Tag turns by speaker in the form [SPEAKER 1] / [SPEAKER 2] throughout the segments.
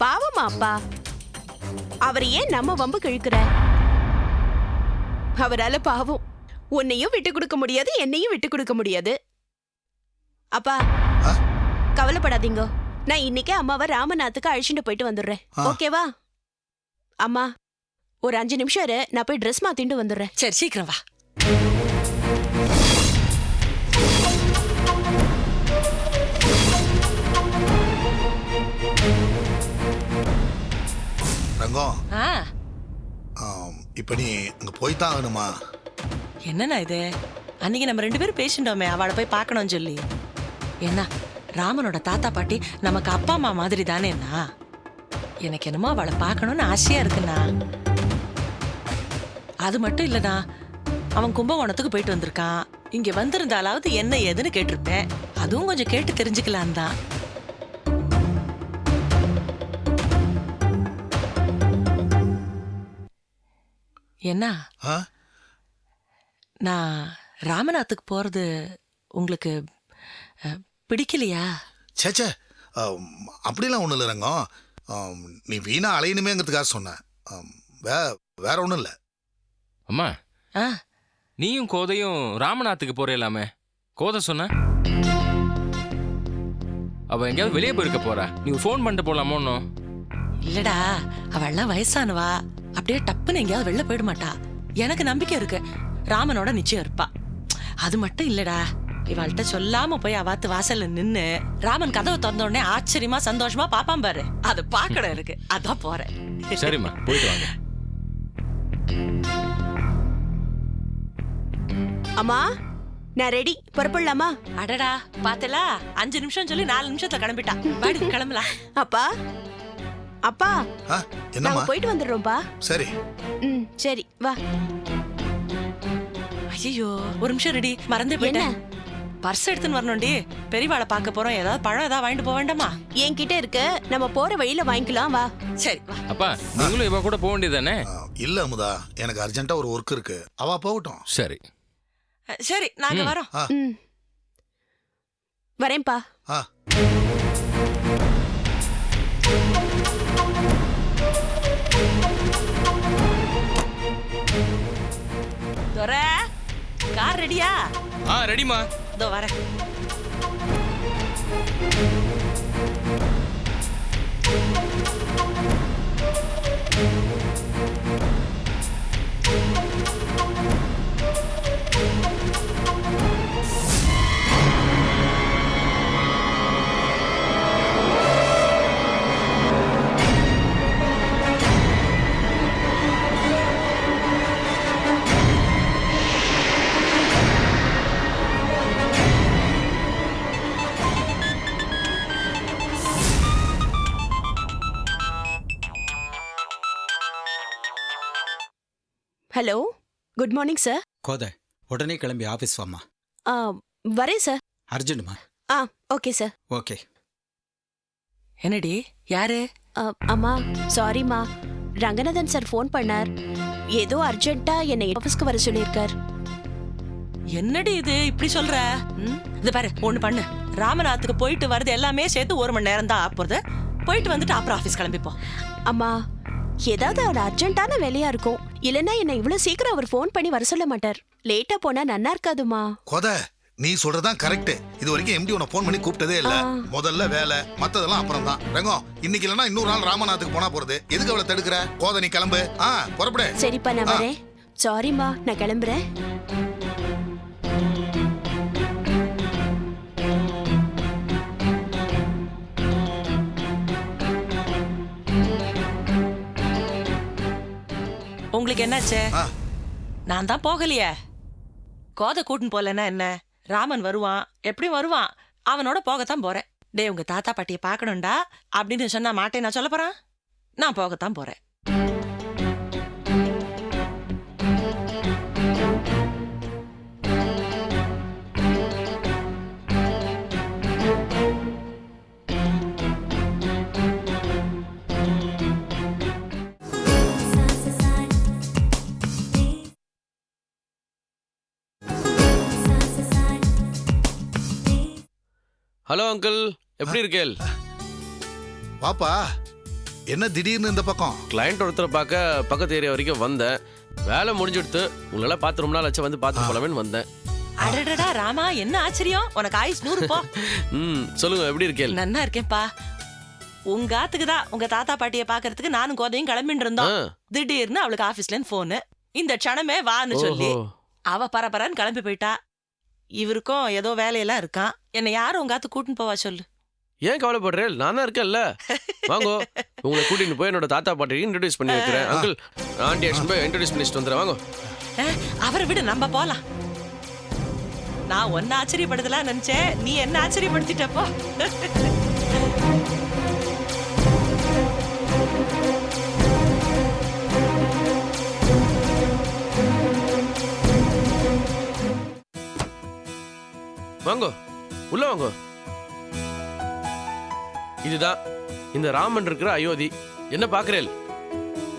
[SPEAKER 1] பாவமா அப்பா? அவர் ஏன் நம்ம வம்பு கிழக்குற? அவரால பாவம். உன்னையும் விட்டு கொடுக்க முடியாது என்னையும் விட்டு கொடுக்க முடியாது. அப்பா? கவலைப்படாதீங்க. நான் இன்னைக்கே அம்மாவை ராமநாத்துக்கு அழிச்சுட்டு போயிட்டு வந்துடுறேன். ஓகேவா? அம்மா ஒரு அஞ்சு நிமிஷம் இரு. நான் போய் ட்ரெஸ் மாத்திட்டு வந்துடுறேன்.
[SPEAKER 2] சரி சீக்கிரம் வா.
[SPEAKER 3] இப்போ நீ போய் போய்தான் ஆகணுமா?
[SPEAKER 2] என்னண்ணா இது? அன்னைக்கு நம்ம ரெண்டு பேரும் பேசிட்டோமே அவளை போய் பார்க்கணும்னு சொல்லி. என்ன ராமனோட தாத்தா பாட்டி நமக்கு அப்பா அம்மா மாதிரி தானேண்ணா எனக்கு என்னமோ அவளை பார்க்கணும்னு ஆசையா இருக்குண்ணா. அது மட்டும் இல்லைண்ணா அவன் கும்பகோணத்துக்கு போயிட்டு வந்திருக்கான். இங்க வந்திருந்தாலாவது என்ன ஏதுன்னு கேட்டிருப்பேன். அதுவும் கொஞ்சம் கேட்டு தெரிஞ்சுக்கலாம் தான் என்ன?
[SPEAKER 3] ஆ?
[SPEAKER 2] நான் ராமநாத்துக்கு போறது உங்களுக்கு அஹ், பிடிக்கலையா?
[SPEAKER 3] ச்சே ச்சே. ஆம், அப்படிலாம் ஒண்ணும் இல்லை ரங்கம். ஆம், நீ வீணா அலையணுமேங்கிறதுக்காக சொன்னேன் ஆம், வே வேற ஒண்ணும் இல்லை.
[SPEAKER 4] அம்மா.
[SPEAKER 2] ஆ.
[SPEAKER 4] நீயும் கோதையும் ராமநாத்துக்கு போறேலாமே. கோதை சொன்ன. அவ எங்கேயாவது வெளியே போயிருக்க போறா. நீ ஃபோன் பண்ணிட்டு போலாமோ இன்னும்
[SPEAKER 2] இல்லடா அவள்லாம் வயசானவா. அப்படியே டப்புன்னு எங்கேயாவது வெளில போயிட மாட்டா. எனக்கு நம்பிக்கை இருக்கு. ராமனோட நிச்சயம் இருப்பா. அது மட்டும் இல்லடா. இவள்கிட்ட சொல்லாம போய் அவாத்து வாசல்ல நின்னு ராமன் கதவை திறந்த உடனே ஆச்சரியமா சந்தோஷமா பாப்பான் பாரு. அது பாக்கணும் இருக்கு. அதான் போறேன்.
[SPEAKER 4] சரிம்மா போயிட்டு வாங்க.
[SPEAKER 1] அம்மா நான் ரெடி புறப்படலாமா?
[SPEAKER 2] அடடா பாத்தலா? அஞ்சு நிமிஷம் சொல்லி நாலு நிமிஷத்துல கிளம்பிட்டா. வாடி கிளம்பலாம்.
[SPEAKER 1] அப்பா அப்பா
[SPEAKER 3] ஆ
[SPEAKER 1] நாங்க போயிட்டு வந்துடுறோம்ப்பா.
[SPEAKER 3] சரி.
[SPEAKER 1] ம் சரி வா.
[SPEAKER 2] ஐயோ ஒரு நிமிஷம் ரெடி மறந்தே போயிட்டேன். பர்ஸ் எடுத்துன்னு வரணும்டி. பெரியவாளை பார்க்க போறோம். ஏதாவது பழம் ஏதாவது வாங்கிட்டு போக வேண்டாமா?
[SPEAKER 1] என்கிட்ட இருக்கு. நம்ம போற வழியில வாங்கிக்கலாம் வா.
[SPEAKER 2] சரி
[SPEAKER 4] அப்பா நீங்களும் இவ கூட போக வேண்டியதானே
[SPEAKER 3] இல்ல அமுதா எனக்கு அர்ஜென்ட்டா ஒரு ஒர்க் இருக்கு. அவ போகட்டும்.
[SPEAKER 4] சரி.
[SPEAKER 2] சரி நாங்க. வரோம்.
[SPEAKER 1] வரேன்ப்பா.
[SPEAKER 2] ரெடியா?
[SPEAKER 4] ஆ ரெடிமா
[SPEAKER 2] இதோ வரேன்.
[SPEAKER 1] Hello good morning sir
[SPEAKER 5] Kothai உடனே கிளம்பி ஆஃபீஸ் வாம்மா.
[SPEAKER 1] வரேன் சார்
[SPEAKER 5] அர்ஜென்ட்மா
[SPEAKER 1] ஆ ஓகே சார்
[SPEAKER 5] ஓகே
[SPEAKER 2] என்னடி யாரு?
[SPEAKER 1] அம்மா சாரிம்மா ரங்கநாதன் சார் ஃபோன் பண்ணார். ஏதோ அர்ஜென்ட்டா என்னை ஆஃபீஸ்க்கு வர சொல்லியிருக்கார்.
[SPEAKER 2] என்னடி இது இப்படி சொல்ற? ம்? இது பாரு ஒண்ணு பண்ணு. ராமநாத்துக்கு போயிட்டு வருது எல்லாமே சேர்த்து ஒரு மணி நேரம் தான் போறது. போயிட்டு வந்துட்டு அப்புறம் ஆபீஸ் கிளம்பிப்போம்.
[SPEAKER 1] அம்மா ஏதாவது ஒரு அர்ஜென்ட்டான வேலையா இருக்கும். இல்லைன்னா என்னை இவ்வளவு சீக்கிரம் அவர் ஃபோன் பண்ணி வர சொல்ல மாட்டார். லேட்டா போனா நன்னா இருக்காதுமா.
[SPEAKER 3] கொத நீ சொல்றதான் கரெக்ட் இது வரைக்கும் எம்டி உன்னை ஃபோன் பண்ணி கூப்பிட்டதே இல்ல. முதல்ல வேலை மத்ததெல்லாம் அப்புறம் தான் ரங்கம் இன்னைக்கு இல்லைன்னா இன்னொரு நாள் ராமநாத்துக்கு போனா போறது. எதுக்கு அவளை தடுக்கிற? கோதை நீ கிளம்பு. ஆ புறப்படு.
[SPEAKER 1] சரிப்பா நான். வரேன். சாரிம்மா நான் கிளம்புறேன்.
[SPEAKER 2] உங்களுக்கு என்னாச்சு? நான் தான் போகலையே. கோதை கூட்டின்னு போலன்னா என்ன? ராமன் வருவான். எப்படியும் வருவான். அவனோட போகத்தான் போறேன். டேய் உங்க தாத்தா பாட்டியை பார்க்கணும்டா. அப்படின்னு சொன்னா மாட்டேன் நான் சொல்ல போறேன். நான் போகத்தான் போறேன்.
[SPEAKER 6] ஹலோ அங்கிள் எப்படி இருக்கேள்
[SPEAKER 3] வாப்பா என்ன திடீர்னு இந்த பக்கம்?
[SPEAKER 6] கிளையண்ட் ஒருத்தரை பார்க்க பக்கத்து ஏரியா வரைக்கும் வந்தேன். வேலை முடிஞ்சுடுத்து உங்களெல்லாம் பார்த்து ரொம்ப நாள் ஆச்சு வந்து பார்த்து போலாமேன்னு வந்தேன்.
[SPEAKER 2] அடடடா ராமா என்ன ஆச்சரியம்? உனக்கு ஆயுஸ் நூறு போ
[SPEAKER 6] ம் சொல்லுங்க எப்படி இருக்கேன்
[SPEAKER 2] நன்னா இருக்கேன்ப்பா. உங்க ஆத்துக்கு தான் உங்க தாத்தா பாட்டிய பாக்குறதுக்கு நானும் கோதையும் கிளம்பிட்டு இருந்தோம். திடீர்னு அவளுக்கு ஆபீஸ்ல இருந்து போனு இந்த க்ஷணமே வான்னு சொல்லி அவ பரபரன்னு கிளம்பி போயிட்டா. இவருக்கும் ஏதோ வேலையெல்லாம் இருக்கான் என்னை யாரும் உங்க ஆத்து கூட்டின்னு போவா சொல்லு.
[SPEAKER 6] ஏன் கவலைப்படுறேன் நான் தான் இருக்கேன்ல. வாங்கோ உங்களை கூட்டிட்டு போய் என்னோட தாத்தா பாட்டிக்கு இன்ட்ரடியூஸ் பண்ணி வைக்கிறேன். அங்கிள் ஆண்டி ஆக்ஷன் போய் இன்ட்ரடியூஸ் பண்ணி வச்சுட்டு வந்துடுறேன். வாங்கோ.
[SPEAKER 2] அவரை விடு நம்ம போலாம். நான் ஒன்னு ஆச்சரியப்படுத்தலாம் நினைச்சேன். நீ என்ன ஆச்சரியப்படுத்திட்டப்போ
[SPEAKER 6] வாங்கோ. உள்ள வாங்கோ. இதுதான் இந்த ராமன் இருக்கிற அயோத்தி. என்ன பாக்குறேன்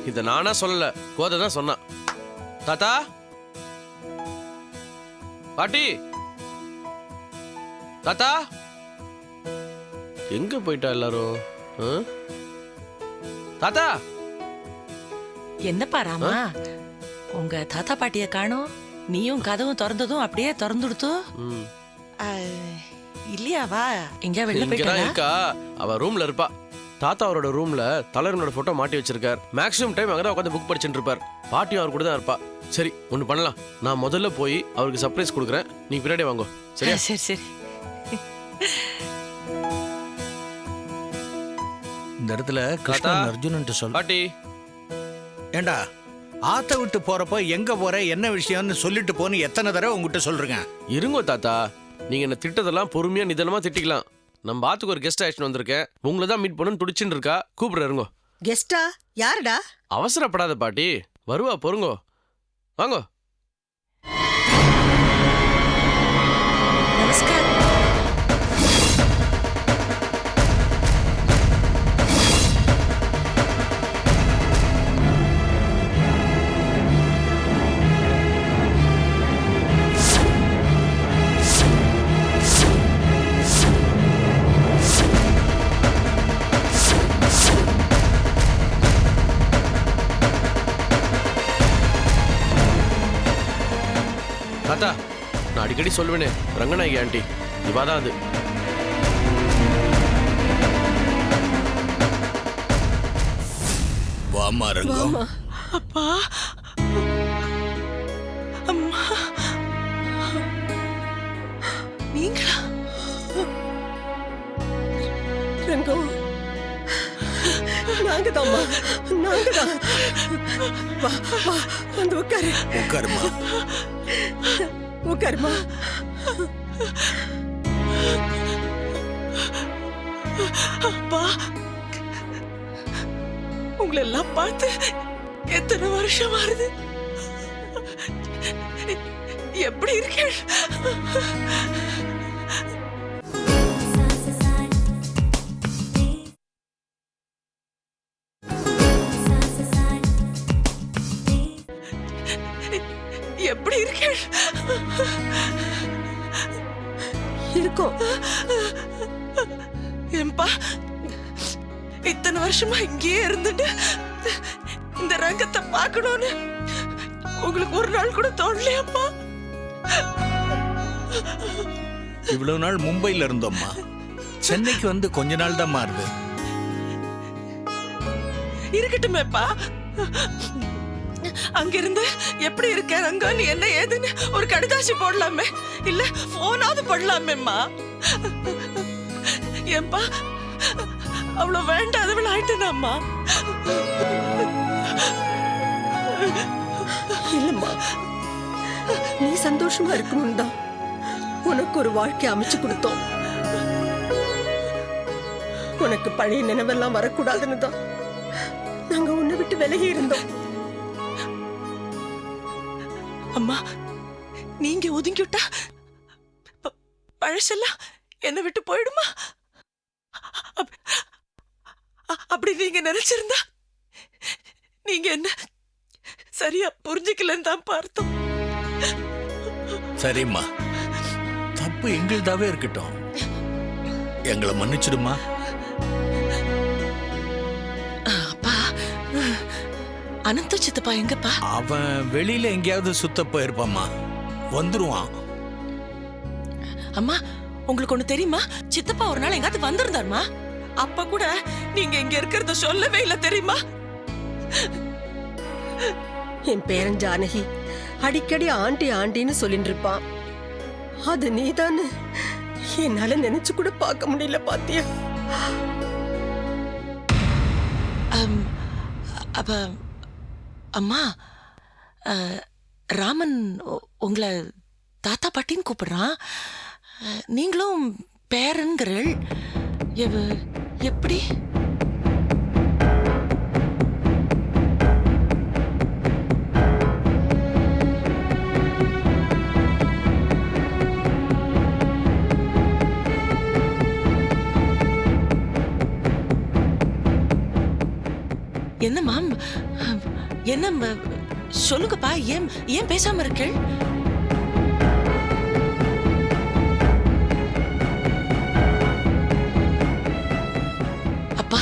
[SPEAKER 6] இத நானா சொல்லல. கோதை தான் சொன்னான். தாத்தா? பாட்டி? தாத்தா? எங்க போயிட்டா எல்லாரும்? தாத்தா?
[SPEAKER 2] என்னப்பா ராமா? உங்க தாத்தா பாட்டிய காணோம். நீயும் கதவும் திறந்ததும் அப்படியே திறந்துடுத்து. இல்லையாவா எங்கேயா வெளில
[SPEAKER 6] இங்கதான்
[SPEAKER 2] போயிட்டா
[SPEAKER 6] இருக்கா? அவ ரூம்ல இருப்பா. தாத்தா அவரோட ரூம்ல தலைவனோட போட்டோ மாட்டி வச்சிருக்கார். மேக்ஸிமம் டைம் அங்கதான் உட்காந்து புக் படிச்சுட்டு இருப்பார். பாட்டியும் அவர் கூட தான் இருப்பா. சரி ஒண்ணு பண்ணலாம். நான் முதல்ல போய் அவருக்கு சர்ப்ரைஸ் கொடுக்குறேன். நீ பின்னாடி வாங்கோ. சரியா?
[SPEAKER 2] சரி சரி.
[SPEAKER 7] இந்த இடத்துல
[SPEAKER 6] தாத்தா.
[SPEAKER 7] கிருஷ்ணன் அர்ஜுனன்ட்டு சொல்
[SPEAKER 6] பாட்டி.
[SPEAKER 7] ஏண்டா ஆத்த விட்டு போறப்ப எங்க போற என்ன விஷயம்னு சொல்லிட்டு போன்னு எத்தனை தடவை உங்ககிட்ட சொல்றேங்க?
[SPEAKER 6] இருங்கோ தாத்தா. நீங்க என்ன திட்டதெல்லாம் பொறுமையா நிதானமா திட்டிக்கலாம். நம்ம ஆத்துக்கு ஒரு கெஸ்ட் ஆக்ஷன் வந்திருக்கேன். உங்களை தான் மீட் பண்ணணும்னு துடிச்சுட்டு இருக்கா? கூப்பிடுற இருங்கோ.
[SPEAKER 8] கெஸ்டா யாருடா?
[SPEAKER 6] அவசரப்படாத பாட்டி. வருவா பொறுங்கோ. வாங்கோ. நான் அடிக்கடி சொல்லுவேனே. ரங்கநாயகி ஆண்டி இவாதான் அது.
[SPEAKER 7] வாமா ரங்கம்
[SPEAKER 2] அப்பா. அம்மா. நீங்களா?
[SPEAKER 8] ரங்கம் நாங்க தான்மா நாங்க தான் வா வா வந்து உட்காரு.
[SPEAKER 7] உட்காருமா
[SPEAKER 8] கர்மா
[SPEAKER 2] அப்பா உங்களை எல்லாம் பார்த்து எத்தனை வருஷம் ஆறுது? எப்படி இருக்கீள் எப்படி இருக்கீள்
[SPEAKER 8] இருக்கோம்.
[SPEAKER 2] ஏன்பா இத்தனை வருஷமா இங்கேயே இருந்துட்டு இந்த ரங்கத்தை பார்க்கணும்னு உங்களுக்கு ஒரு நாள் கூட தோணலையாப்பா?
[SPEAKER 7] இவ்வளவு நாள் மும்பைல இருந்தோம்மா. சென்னைக்கு வந்து கொஞ்ச நாள் தான் மாறுது.
[SPEAKER 2] இருக்கட்டுமேப்பா. அங்கிருந்து எப்படி இருக்க ரங்கன்னு என்ன ஏதுன்னு ஒரு கடுதாசி போடலாமே. இல்ல போனாவது போடலாமேம்மா ஏன்பா அவ்வளவு வேண்டாதவள் ஆயிட்டேனாம்மா.
[SPEAKER 8] இல்லம்மா நீ சந்தோஷமா இருக்கணும் தான் உனக்கு ஒரு வாழ்க்கை அமைச்சு கொடுத்தோம். உனக்கு பழைய நினைவெல்லாம் வரக்கூடாதுன்னு தான் நாங்க உன்னை விட்டு விலகி இருந்தோம்.
[SPEAKER 2] அம்மா நீங்க ஒதுங்கிவிட்டா விட்டா பழசெல்லாம் என்னை விட்டு போயிடுமா? அப்படி நீங்க நினைச்சிருந்தா நீங்க என்ன சரியா புரிஞ்சுக்கலன்னு தான் பார்த்தோம்.
[SPEAKER 7] சரிம்மா. தப்பு எங்களுதாவே இருக்கட்டும். எங்களை மன்னிச்சிடுமா?
[SPEAKER 2] அனந்த சித்தப்பா எங்கப்பா?
[SPEAKER 7] அவன் வெளியில எங்கேயாவது சுத்த போயிருப்பாம்மா. வந்துருவான்.
[SPEAKER 2] அம்மா உங்களுக்கு ஒண்ணு தெரியுமா? சித்தப்பா ஒரு நாள் எங்காவது வந்திருந்தாருமா? அப்ப கூட நீங்க இங்க இருக்கிறத சொல்லவே இல்ல தெரியுமா?
[SPEAKER 8] என் பேரன் ஜானகி அடிக்கடி ஆண்டி ஆண்டின்னு சொல்லிட்டு இருப்பான் அது நீதான்னு என்னால நினைச்சு கூட பார்க்க முடியல பாத்தியா?
[SPEAKER 2] அம், அப்ப அம்மா ராமன் உங்களை தாத்தா பாட்டின்னு கூப்பிடுறான். நீங்களும் பேரன்கிறள் எவ- எப்படி? என்னம்மா அஹ், என்ன சொல்லுங்கப்பா ஏன் ஏன் பேசாம இருக்கள்? அப்பா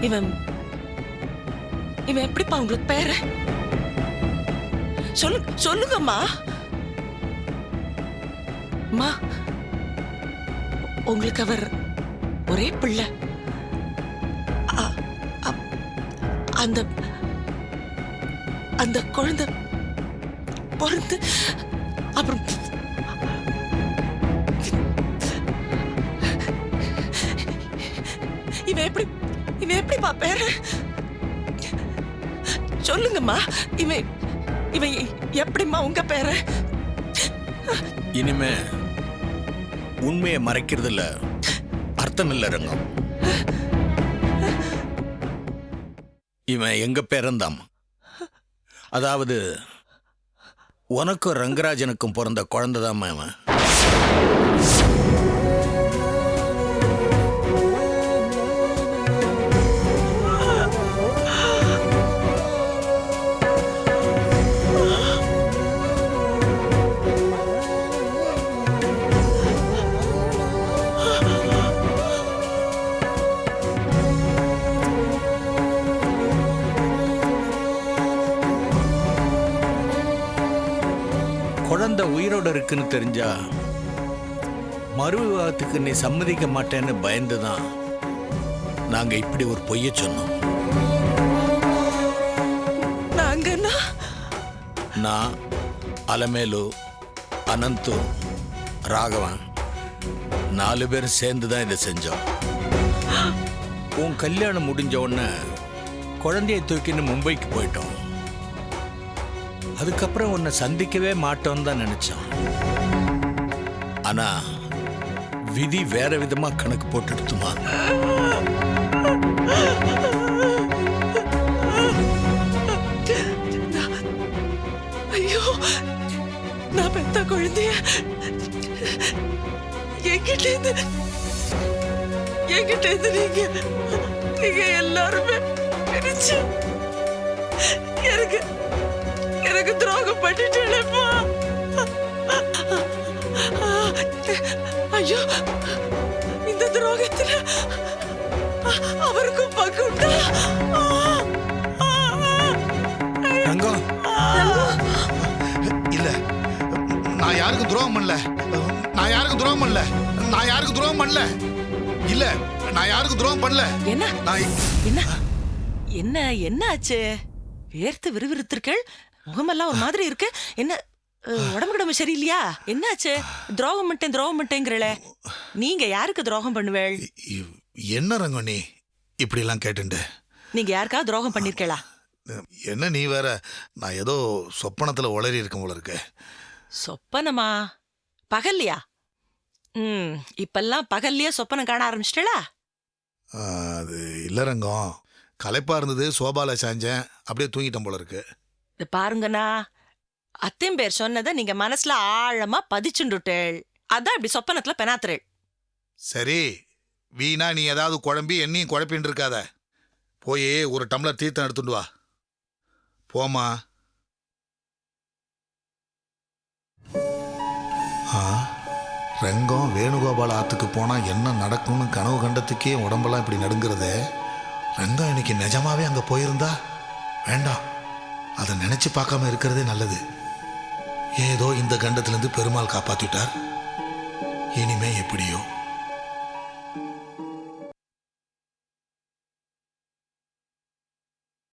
[SPEAKER 2] இவன் இவன் எப்படிப்பா உங்களுக்கு பேரு? சொல்லு சொல்லுங்கம்மா. அம்மா உங்களுக்கு அவர் ஒரே பிள்ளை. அந்த அந்த குழந்தை பிறந்து அப்புறம் இவன் எப்படி இவன் எப்படி பாப்பேரு சொல்லுங்கம்மா இவன் இவன் எப்படிம்மா உங்க பேரு?
[SPEAKER 7] இனிமே உண்மையை மறைக்கிறதுல அர்த்தம் இல்லை ரங்கம். இவன் எங்க பிறந்தாம் அதாவது உனக்கும் ரங்கராஜனுக்கும் பிறந்த குழந்தைதாம்மா இவன். உயிரோட இருக்குன்னு தெரிஞ்சா மறு விவாகத்துக்கு நீ சம்மதிக்க மாட்டேன்னு பயந்துதான் நாங்க இப்படி ஒரு பொய்ய சொன்னோம்.
[SPEAKER 2] நாங்கன்னா
[SPEAKER 7] நான் அலமேலு அனந்து ராகவன் நாலு பேரும் சேர்ந்து தான் இதை செஞ்சோம். உன் கல்யாணம் முடிஞ்ச உடனே குழந்தையை தூக்கின்னு மும்பைக்கு போயிட்டோம். அதுக்கப்புறம் உன்னை சந்திக்கவே மாட்டோம்னு தான் நினைச்சோம். ஆனா விதி வேற விதமா கணக்கு போட்டுடுத்துமா
[SPEAKER 2] ஐயோ நான் பெத்த குழந்தைய என்கிட்ட இருந்து என்கிட்ட இருந்து நீங்க நீங்க எல்லாருமே பிரிச்சு எனக்கு எனக்கு துரோகம் பண்ணிட்டேப்பா ஐயோ இந்த துரோகத்துல அவருக்கும் பங்கு உண்டா?
[SPEAKER 7] ரங்கம்
[SPEAKER 3] இல்ல நான் யாருக்கும் துரோகம் பண்ணல. நான் யாருக்கும் துரோகம் பண்ணல. நான் யாருக்கும் துரோகம் பண்ணல. இல்ல நான் யாருக்கும் துரோகம் பண்ணல.
[SPEAKER 2] என்ன?
[SPEAKER 3] நான்
[SPEAKER 2] என்ன? என்ன? என்ன ஆச்சு வேர்த்து விறுவிறுத்திருக்கள்? முகமெல்லாம் ஒரு மாதிரி இருக்கு. என்ன உடம்பு கிடம்பு சரியில்லையா? என்னாச்சு? துரோகம் பண்ணிட்டேன் துரோகம் பண்ணிட்டேங்கிறளே. நீங்க யாருக்கு துரோகம் பண்ணுவேள்?
[SPEAKER 3] என்ன ரங்கம் நீ இப்படி எல்லாம் கேட்டுண்டு?
[SPEAKER 2] நீங்க யாருக்காவது துரோகம் பண்ணிருக்கலா
[SPEAKER 3] என்ன நீ வேற? நான் ஏதோ சொப்பனத்துல உளறி இருக்கும் போல இருக்கு.
[SPEAKER 2] சொப்பனமா? பகல்லையா? ம் இப்பெல்லாம் பகல்லையே சொப்பனம் காண ஆரம்பிச்சிட்டலா
[SPEAKER 3] அது இல்ல ரங்கம் களைப்பா இருந்தது சோபால சாஞ்சேன். அப்படியே தூங்கிட்டேன் போல இருக்கு.
[SPEAKER 2] இது பாருங்கண்ணா. அத்தையும் பேர் சொன்னதை நீங்க மனசுல ஆழமா பதிச்சுண்டுட்டேள். அதான் இப்படி சொப்பனத்துல பெனாத்துறேள்.
[SPEAKER 3] சரி வீணா நீ ஏதாவது குழம்பி என்னையும் குழப்பின்னு இருக்காத போய் ஒரு டம்ளர் தீர்த்தம் எடுத்துட்டு வா. போமா ஆ ரங்கம் வேணுகோபால் ஆத்துக்கு போனால் என்ன நடக்கும்னு கனவு கண்டத்துக்கே உடம்பெல்லாம் இப்படி நடுங்கிறதே. ரங்கம் இன்னைக்கு நிஜமாவே அங்கே போயிருந்தா? வேண்டாம். அதை நினைச்சு பார்க்காம இருக்கிறதே நல்லது. ஏதோ இந்த கண்டத்திலிருந்து பெருமாள் காப்பாத்திட்டார். இனிமே எப்படியோ.